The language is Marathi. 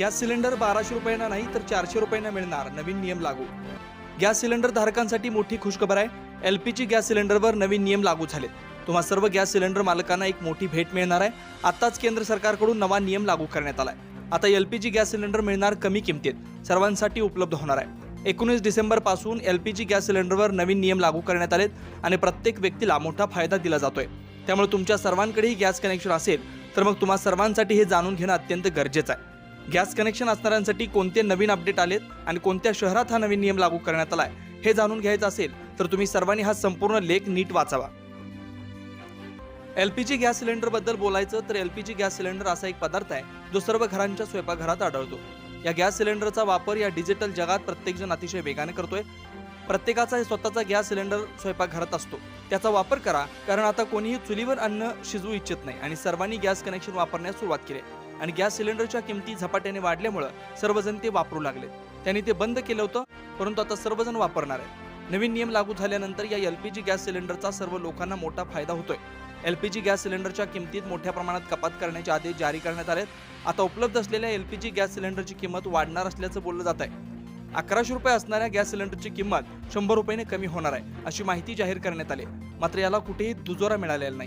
गॅस सिलेंडर बाराशे रुपयांना नाही तर चारशे रुपयांना मिळणार नवीन नियम लागू. गॅस सिलेंडर धारकांसाठी मोठी खुशखबर आहे. एल पी जी गॅस सिलेंडरवर नवीन नियम लागू झाले. तुम्हा सर्व गॅस सिलेंडर मालकांना एक मोठी भेट मिळणार आहे. आताच केंद्र सरकारकडून नवा नियम लागू करण्यात आलाय. आता L P G gas cylinder मिळणार कमी किमतीत. सर्वांसाठी उपलब्ध होणार आहे. एकोणीस डिसेंबरपासून एल पी जी गॅस सिलेंडरवर नवीन नियम लागू करण्यात आलेत आणि प्रत्येक व्यक्तीला मोठा फायदा दिला जातोय. त्यामुळे तुमच्या सर्वांकडेही गॅस कनेक्शन असेल तर मग तुम्हा सर्वांसाठी हे जाणून घेणं अत्यंत गरजेचं आहे. गॅस कनेक्शन असणाऱ्यांसाठी कोणते नवीन अपडेट आलेत आणि कोणत्या शहरात हा नवीन नियम लागू करण्यात आलाय हे जाणून घ्यायचं असेल तर तुम्ही सर्वांनी हा संपूर्ण लेख नीट वाचावा. एल पी जी गॅस सिलेंडरबद्दल बोलायचं तर L P G gas cylinder असा एक पदार्थ आहे जो सर्व घरांच्या स्वयंपाकघरात आढळतो. या गॅस सिलेंडरचा वापर या डिजिटल जगात प्रत्येकजण अतिशय वेगाने करतोय. प्रत्येकाचा स्वतःचा गॅस सिलेंडर स्वयंपाकघरात असतो. त्याचा वापर करा कारण आता कोणीही चुलीवर अन्न शिजवू इच्छित नाही आणि सर्वांनी गॅस कनेक्शन वापरण्यास सुरुवात केली आहे. आणि गॅस सिलेंडरच्या किमती झपाट्याने वाढल्यामुळं सर्वजण ते वापरू लागले. त्यांनी ते बंद केलं होतं परंतु आता सर्वजण वापरणार आहे नवीन नियम लागू झाल्यानंतर या एल पी जी गॅस सिलेंडरचा सर्व लोकांना मोठा फायदा होतोय. एल पी जी गॅस सिलेंडरच्या किमतीत मोठ्या प्रमाणात कपात करण्याचे आदेश जारी करण्यात आलेत. आता उपलब्ध असलेल्या एल पी जी गॅस सिलेंडरची किंमत वाढणार असल्याचं बोललं जात आहे. अकराशे रुपये असणाऱ्या गॅस सिलेंडरची किंमत शंभर रुपयाने कमी होणार आहे अशी माहिती जाहीर करण्यात आली मात्र याला कुठेही दुजोरा मिळालेला नाही.